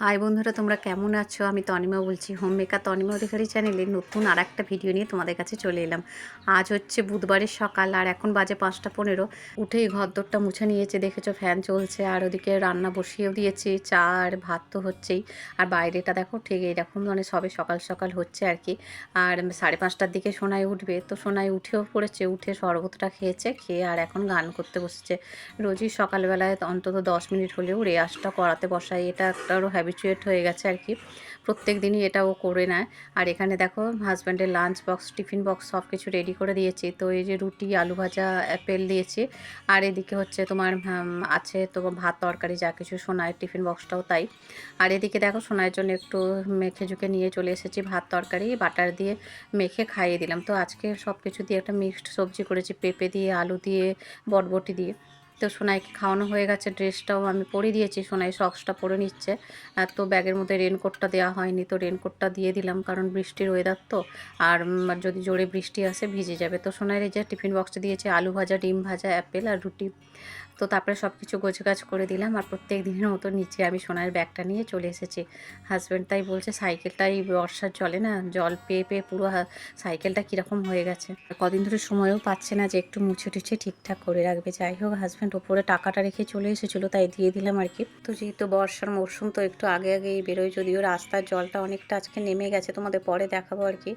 High বন্ধুরা, তোমরা কেমন আছো? আমি তনিমা বলছি হোম মেকার তনিমা অধিকারী চ্যানেলে নতুন আর একটা ভিডিও নিয়ে তোমাদের কাছে চলে এলাম। আজ হচ্ছে বুধবারের সকাল, আর এখন বাজে পাঁচটা পনেরো। উঠেই ঘরদোরটা মুছে নিয়েছে, দেখেছ ফ্যান চলছে, আর ওদিকে রান্না বসিয়েও দিয়েছি, চা আর ভাত তো হচ্ছেই। আর বাইরেটা দেখো, ঠিক এরকম মানে সবে সকাল সকাল হচ্ছে আর কি। আর সাড়ে পাঁচটার দিকে সোনায় উঠবে, তো সোনায় উঠেও পড়েছে, উঠে শরবতটা খেয়েছে, খেয়ে আর এখন গান করতে বসেছে। রোজই সকালবেলায় অন্তত দশ মিনিট হলেও রেয়াজটা করাতে বসাই, এটা একটা হ্যাবিচুয়েট হয়ে গেছে আর কি। প্রত্যেক দিনই এটা ও করে নেয়। আর এখানে দেখো হাজব্যান্ডের লাঞ্চ বক্স টিফিন বক্স সব কিছু রেডি করে দিয়েছি। তো এই যে রুটি, আলু ভাজা অ্যাপেল দিয়েছি। আর এদিকে হচ্ছে তোমার আছে তো ভাত, তরকারি, যা কিছু সোনায় টিফিন বক্সটাও তাই। আর এদিকে দেখো সোনায়ের জন্য একটু মেখে ঝুঁকে নিয়ে চলে এসেছি ভাত, তরকারি বাটার দিয়ে মেখে খাইয়ে দিলাম। তো আজকে সব কিছু দিয়ে একটা মিক্সড সবজি করেছি, পেঁপে দিয়ে, আলু দিয়ে, বটবটি দিয়ে। তো সোনাইকে খাওয়ানো হয়ে গেছে, ড্রেসটাও আমি পরে দিয়েছি, সোনাই সক্সটা পরে নিচ্ছে। আর তো ব্যাগের মধ্যে রেনকোটটা দেওয়া হয়নি, তো রেনকোটটা দিয়ে দিলাম, কারণ বৃষ্টির ওয়েদার তো। আর যদি জোরে বৃষ্টি আসে, ভিজে যাবে। তো সোনাইয়ের যে টিফিন বক্সটা দিয়েছে, আলু ভাজা, ডিম ভাজা অ্যাপেল আর রুটি। তো তারপরে সব কিছু গোছগাছ করে দিলাম আর প্রত্যেক দিনের মতো নিচে আমি সোনার ব্যাগটা নিয়ে চলে এসেছি। হাজব্যান্ড তাই বলছে, সাইকেলটাই বর্ষার চলে না, জল পেয়ে পেয়ে পুরো সাইকেলটা কীরকম হয়ে গেছে। কদিন ধরে সময়ও পাচ্ছে না যে একটু মুছে টুছে ঠিকঠাক করে রাখবে। যাই হোক হাজব্যান্ড ওপরে টাকাটা রেখে চলে এসেছিল, তাই দিয়ে দিলাম আর কি। তো যেহেতু বর্ষার মরশুম তো একটু আগে আগেই বেরোয় যদিও রাস্তার জলটা অনেকটা আজকে নেমে গেছে, তোমাদের পরে দেখাবো আর কি।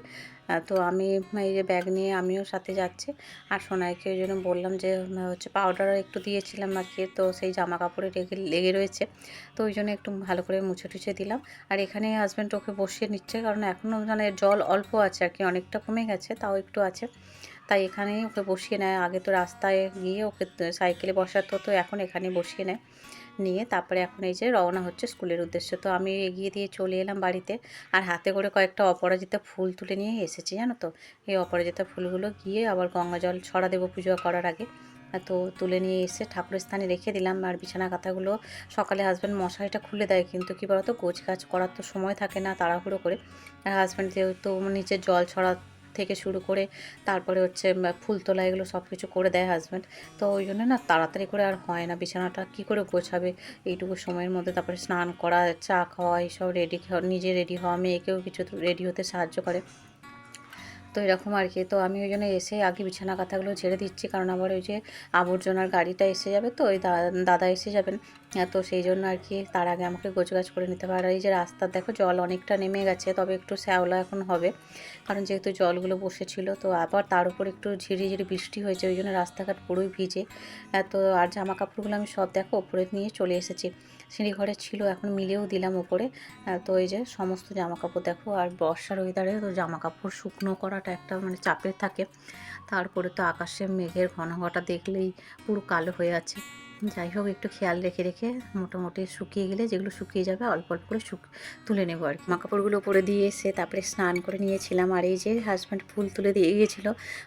তো আমি এই যে ব্যাগ নিয়ে আমিও সাথে যাচ্ছি। আর সোনাইকে ওই জন্য বললাম যে হচ্ছে পাউডার একটু দিয়েছিলাম আর কি, তো সেই জামা কাপড়ে লেগে লেগে রয়েছে। তো ওই জন্য একটু ভালো করে মুছে টুছে দিলাম। আর এখানে হাজব্যান্ড ওকে বসিয়ে নিচ্ছে, কারণ এখনও মানে জল অল্প আছে আর কি, অনেকটা কমে গেছে, তাও একটু আছে। তাই এখানেই ওকে বসিয়ে নেয়। আগে তো রাস্তায় গিয়ে ওকে সাইকেলে বসাতো, তো এখন এখানে বসিয়ে নেয়। নিয়ে তারপরে এখন এই যে রওনা হচ্ছে স্কুলের উদ্দেশ্যে। তো আমি এগিয়ে দিয়ে চলে এলাম বাড়িতে আর হাতে করে কয়েকটা অপরাজিতা ফুল তুলে নিয়ে এসেছি, জানো তো? এই অপরাজিতা ফুলগুলো গিয়ে আবার গঙ্গা জল ছড়া দেবো পুজো করার আগে। তো তুলে নিয়ে এসে ঠাকুরের স্থানে রেখে দিলাম। আর বিছানা কাঁথাগুলো সকালে হাজব্যান্ড মশারিটা খুলে দেয়। কিন্তু কী বলতো? গোছ গাছ করার তো সময় থাকে না তাড়াহুড়ো করে। আর হাজব্যান্ড যেহেতু নিচে জল ছড়া থেকে শুরু করে তারপরে হচ্ছে ফুল তোলা এগুলো সব কিছু করে দেয় হাজব্যান্ড তো ওই জন্য না তাড়াতাড়ি করে আর হয় না, বিছানাটা কি করে গোছাবে এইটুকু সময়ের মধ্যে। তারপরে স্নান করা, চা খাওয়া, এইসব রেডি নিজে রেডি হওয়া, মেয়েকেও কিছু রেডি হতে সাহায্য করে। তো এরকম আর কি। তো আমি ওই জন্য এসে আগে বিছানা কাঁথাগুলো ঝেড়ে দিচ্ছি, কারণ আবার ওই যে আবর্জনার গাড়িটা এসে যাবে তো, ওই দাদা এসে যাবেন। তো সেই জন্য আর কি তার আগে আমাকে গোছগাছ করে নিতে পারে এই যে রাস্তার দেখো জল অনেকটা নেমে গেছে, তবে একটু শ্যাওলা এখন হবে, কারণ যেহেতু জলগুলো বসেছিল, তো আবার তার উপর একটু ঝিরিঝিরি বৃষ্টি হয়েছে, ওই জন্য রাস্তাঘাট পুরোই ভিজে। তো আর জামা কাপড়গুলো আমি সব, দেখো ওপরে নিয়ে চলে এসেছি। সিঁড়ি ঘরে ছিল, এখন মিলেও দিলাম ওপরে। তো এই যে সমস্ত জামা কাপড় দেখো, আর বর্ষার ওয়েদারে তো জামা কাপড় শুকনো করাটা একটা মানে চাপের থাকে। তারপরে তো আকাশে মেঘের ঘন ঘটা দেখলেই পুরো কালো হয়ে আছে। যাই হোক, একটু খেয়াল রেখে রেখে মোটামুটি শুকিয়ে গেলে যেগুলো শুকিয়ে যাবে অল্প অল্প করে শুক তুলে নেব আর কি। কাপড়গুলো পরে দিয়ে এসে তারপরে স্নান করে নিয়েছিলাম আর এই যে হাজব্যান্ড ফুল তুলে দিয়ে গিয়েছিল,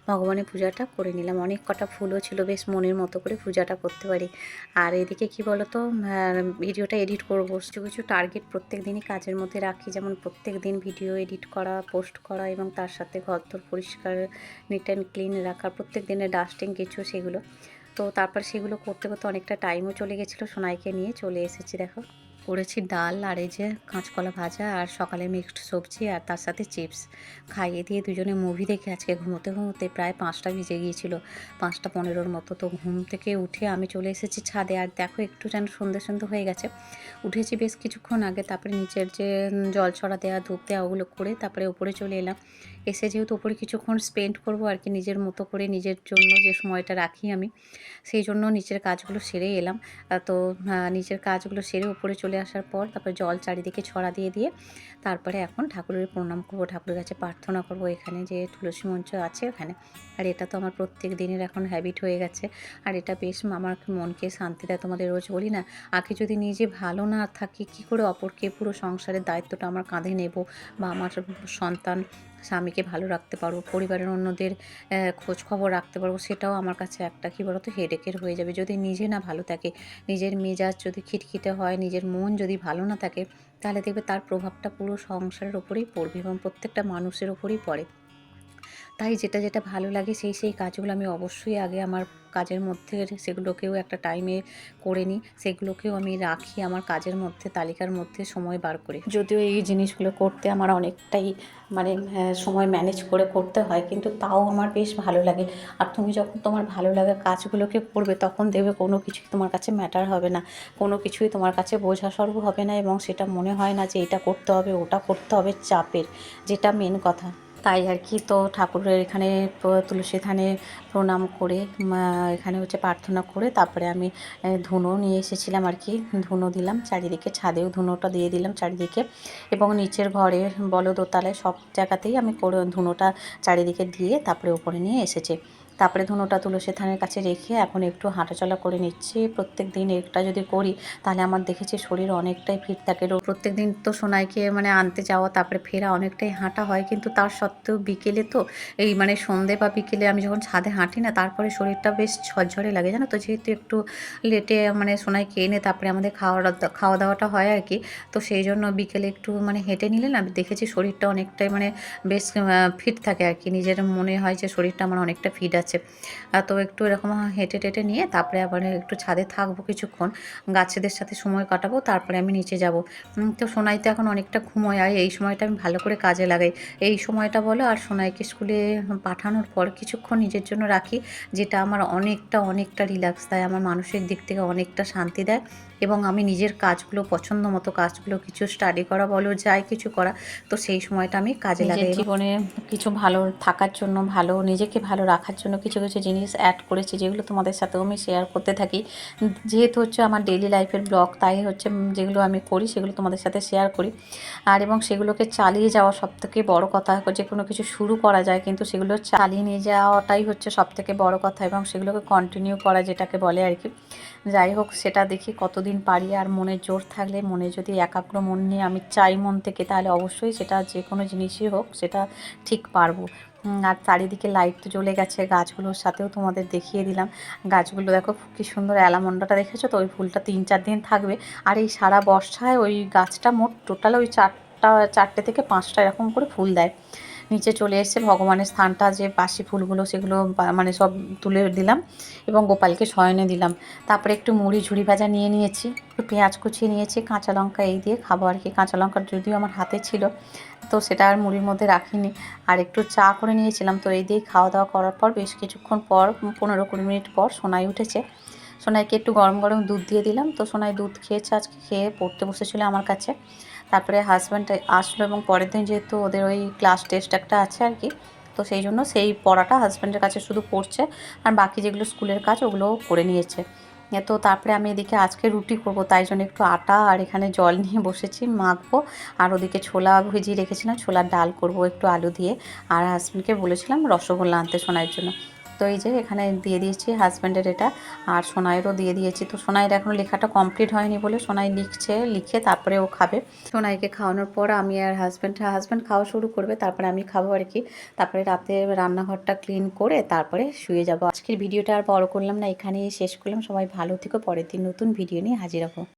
ভগবানের পূজাটা করে নিলাম। অনেক কটা ফুলও ছিল, বেশ মনের মতো করে পূজাটা করতে পারি। আর এদিকে কি বলতো ভিডিওটা এডিট করব। কিছু কিছু টার্গেট প্রত্যেক দিনই কাজের মধ্যে রাখি। যেমন প্রত্যেক দিন ভিডিও এডিট করা পোস্ট করা এবং তার সাথে ঘর ঘরদোর পরিষ্কার নিট অ্যান্ড ক্লিন রাখা, প্রত্যেক দিনের ডাস্টিং কিছু, সেগুলো। তো তারপর সেগুলো করতে করতে অনেকটা টাইমও চলে গেছিল। সোনাইকে নিয়ে চলে এসেছি, দেখো। করেছি ডাল আর এই যে কাঁচকলা ভাজা আর সকালে মিক্সড সবজি আর তার সাথে চিপস খাইয়ে দিয়ে দুজনে মুভি দেখে আজকে ঘুমোতে ঘুমোতে প্রায় পাঁচটা ভিজে গিয়েছিল, পাঁচটা পনেরোর মতো। তো ঘুম থেকে উঠে আমি চলে এসেছি ছাদে। আর দেখো একটু যেন সন্ধে সন্ধে হয়ে গেছে। উঠেছি বেশ কিছুক্ষণ আগে, তারপরে নিচের যে জল ছড়া দেওয়া ধূপ দেওয়া ওগুলো করে তারপরে উপরে চলে এলাম। এসে যেহেতু ওপরে কিছুক্ষণ স্পেন্ড করব আর কি, নিজের মতো করে নিজের জন্য যে সময়টা রাখি আমি, সেই জন্য নিচের কাজগুলো সেরে এলাম। তো নিচের কাজগুলো সেরে ওপরে চলে আসার পর তারপরে জল চারিদিকে ছড়া দিয়ে দিয়ে তারপরে এখন ঠাকুরের প্রণাম করব, ঠাকুরের কাছে প্রার্থনা করব এখানে যে তুলসী মঞ্চ আছে ওখানে। আর এটা তো আমার প্রত্যেক দিনের এখন হ্যাবিট হয়ে গেছে। আর এটা বেশ আমার মনকে শান্তি দেয়। তোমাদের রোজ বলি না, আগে যদি নিজে ভালো না থাকি, কি করে অপরকে পুরো সংসারের দায়িত্বটা আমার কাঁধে নেব? বা আমার সন্তান স্বামীকে ভালো রাখতে পারব, পরিবারের অন্যদের খোঁজ খবর রাখতে পারব, সেটাও আমার কাছে একটা কী বলতো হেডেকের হয়ে যাবে। যদি নিজে না ভালো থাকে, নিজের মেজাজ যদি খিটখিটে হয়, নিজের মন যদি ভালো না থাকে, তাহলে দেখবে তার প্রভাবটা পুরো সংসারের ওপরেই পড়বে এবং প্রত্যেকটা মানুষের ওপরেই পড়ে। তাই যেটা যেটা ভালো লাগে সেই সেই কাজগুলো আমি অবশ্যই আগে আমার কাজের মধ্যে সেগুলোকেও একটা টাইমে করে নিই। সেগুলোকেও আমি রাখি আমার কাজের মধ্যে, তালিকার মধ্যে সময় বার করে। যদিও এই জিনিসগুলো করতে আমার অনেকটাই মানে সময় ম্যানেজ করে করতে হয়, কিন্তু তাও আমার বেশ ভালো লাগে। আর তুমি যখন তোমার ভালো লাগা কাজগুলোকে করবে, তখন দেখবে কোনো কিছুই তোমার কাছে ম্যাটার হবে না। কোনো কিছুই তোমার কাছে বোঝা সর্ব হবে না এবং সেটা মনে হয় না যে এটা করতে হবে, ওটা করতে হবে চাপের, যেটা মেন কথা। তাই আর কি। তো ঠাকুরের এখানে তুলসী থানে প্রণাম করে এখানে হচ্ছে প্রার্থনা করে, তারপরে আমি ধুনো নিয়ে এসেছিলাম আর কি, ধুনো দিলাম, চারিদিকে ছাদেও ধুনোটা দিয়ে দিলাম চারিদিকে, এবং নিচের ঘরে বলো দোতলায় সব জায়গাতেই আমি করে, ধুনোটা চারিদিকে দিয়ে তারপরে ওপরে নিয়ে এসেছি। তারপরে ধুনোটা তুলসী থানের কাছে রেখে এখন একটু হাঁটাচলা করে নিচ্ছি। প্রত্যেক দিন একটা যদি করি, তাহলে আমার দেখেছি শরীর অনেকটাই ফিট থাকে। প্রত্যেক দিন তো সোনাইকে মানে আনতে যাওয়া, তারপরে ফেরা অনেকটাই হাঁটা হয়। কিন্তু তার সত্ত্বেও বিকেলে তো এই মানে সন্ধে বা বিকেলে আমি যখন ছাদে হাঁটি না, তারপরে শরীরটা বেশ ঝরঝরে লাগে। জানো তো? যেহেতু একটু লেটে মানে সোনাইকে এনে তারপরে আমাদের খাওয়া খাওয়া দাওয়াটা হয় আর কি, তো সেই জন্য বিকেলে একটু মানে হেঁটে নিলে না, দেখেছি শরীরটা অনেকটাই মানে বেশ ফিট থাকে আর কি। নিজের মনে হয় যে শরীরটা আমার অনেকটা ফিট আছে। আহ, তো একটু এরকম হেঁটে টেটে নিয়ে তারপরে আবার একটু ছাদে থাকব কিছুক্ষণ। গাছেদের সাথে সময় কাটাবো তারপরে আমি নিচে যাব। তো সোনাইতে এখন অনেকটা ঘুমোয় আর এই সময়টা আমি ভালো করে কাজে লাগাই। এই সময়টা বলো আর সোনাইকে স্কুলে পাঠানোর পর কিছুক্ষণ নিজের জন্য রাখি যেটা আমার অনেকটা অনেকটা রিল্যাক্স দেয় আমার মানসিক দিক থেকে অনেকটা শান্তি দেয়। এবং আমি নিজের কাজগুলো পছন্দ মতো কাজগুলো কিছু স্টাডি করা বলো যাই কিছু করা তো সেই সময়টা আমি কাজে লাগাই। জীবনে কিছু ভালো থাকার জন্য ভালো নিজেকে ভালো রাখার জন্য কিছু কিছু জিনিস অ্যাড করেছি যেগুলো তোমাদের সাথেও আমি শেয়ার করতে থাকি। যেহেতু হচ্ছে আমার ডেইলি লাইফের ব্লগ তাই হচ্ছে যেগুলো আমি করি সেগুলো তোমাদের সাথে শেয়ার করি। আর এবং সেগুলোকে চালিয়ে যাওয়া সব থেকে বড় কথা যে কোনো কিছু শুরু করা যায় কিন্তু সেগুলো চালিয়ে নিয়ে যাওয়াটাই হচ্ছে সব থেকে বড় কথা এবং সেগুলোকে কন্টিনিউ করা যেটাকে বলে আর কি। যাই হোক সেটা দেখি কতদিন পারি আর মনে জোর থাকলে, মনে যদি একাগ্র মন নিয়ে আমি চাই মন থেকে, তাহলে অবশ্যই সেটা যে কোনো জিনিসই হোক, সেটা ঠিক পারব। আর চারিদিকে লাইট তো জ্বলে গেছে, গাছগুলোর সাথেও তোমাদের দেখিয়ে দিলাম। গাছগুলো দেখো কি সুন্দর অ্যালামন্ডাটা দেখেছ তো? ওই ফুলটা তিন চার দিন থাকবে। আর এই সারা বর্ষায় ওই গাছটা মোট টোটাল ওই চারটা, চারটে থেকে পাঁচটা এরকম করে ফুল দেয়। নিচে চলে এসে ভগবানের স্থানটা যে বাসি ফুলগুলো, সেগুলো মানে সব তুলে দিলাম এবং গোপালকে শয়নে দিলাম। তারপরে একটু মুড়ি, ঝুড়ি ভাজা নিয়ে নিয়েছি, একটু পেঁয়াজ কুচিয়ে নিয়েছি, কাঁচা লঙ্কা এই দিয়ে খাব আর কি। কাঁচা লঙ্কা যদিও আমার হাতে ছিল, তো সেটা আর মুড়ির মধ্যে রাখিনি। আর একটু চা করে নিয়েছিলাম, তো এই দিয়ে খাওয়া দাওয়া করার পর বেশ কিছুক্ষণ পর, পনেরো কুড়ি মিনিট পর সোনাই উঠেছে। সোনাইকে একটু গরম গরম দুধ দিয়ে দিলাম, তো সোনাই দুধ খেয়েছে আজকে, খেয়ে পড়তে বসেছিল আমার কাছে। তারপরে হাজব্যান্ড আসলো এবং পরের দিন যেহেতু ওদের ওই ক্লাস টেস্ট একটা আছে আর কি, তো সেই জন্য সেই পড়াটা হাজব্যান্ডের কাছে শুধু পড়ছে আর বাকি যেগুলো স্কুলের কাজ ওগুলোও করে নিয়েছে। তো তারপরে আমি এদিকে আজকে রুটি করব, তাই জন্য একটু আটা আর এখানে জল নিয়ে বসেছি, মাখবো আর ওদিকে ছোলা ভিজিয়ে রেখেছিলাম, ছোলার ডাল করব একটু আলু দিয়ে। আর হাজব্যান্ডকে বলেছিলাম রসগোল্লা আনতে শোনার জন্য। তো এই যে এখানে দিয়ে দিয়েছি হাজব্যান্ডের এটা। আর সোনাইয়েরও দিয়ে দিয়েছি। তো সোনাইয়ের এখনও লেখাটা কমপ্লিট হয়নি বলে সোনাই লিখছে, লিখে তারপরে ও খাবে। সোনাইকে খাওয়ানোর পর আমি আর হাজব্যান্ড হাজব্যান্ড খাওয়া শুরু করবে, তারপরে আমি খাব আর কি। তারপরে রাতে রান্নাঘরটা ক্লিন করে তারপরে শুয়ে যাব। আজকের ভিডিওটা আর বড় করলাম না, এখানেই শেষ করলাম। সবাই ভালো থেকো, পরের দিন নতুন ভিডিও নিয়ে হাজির হব।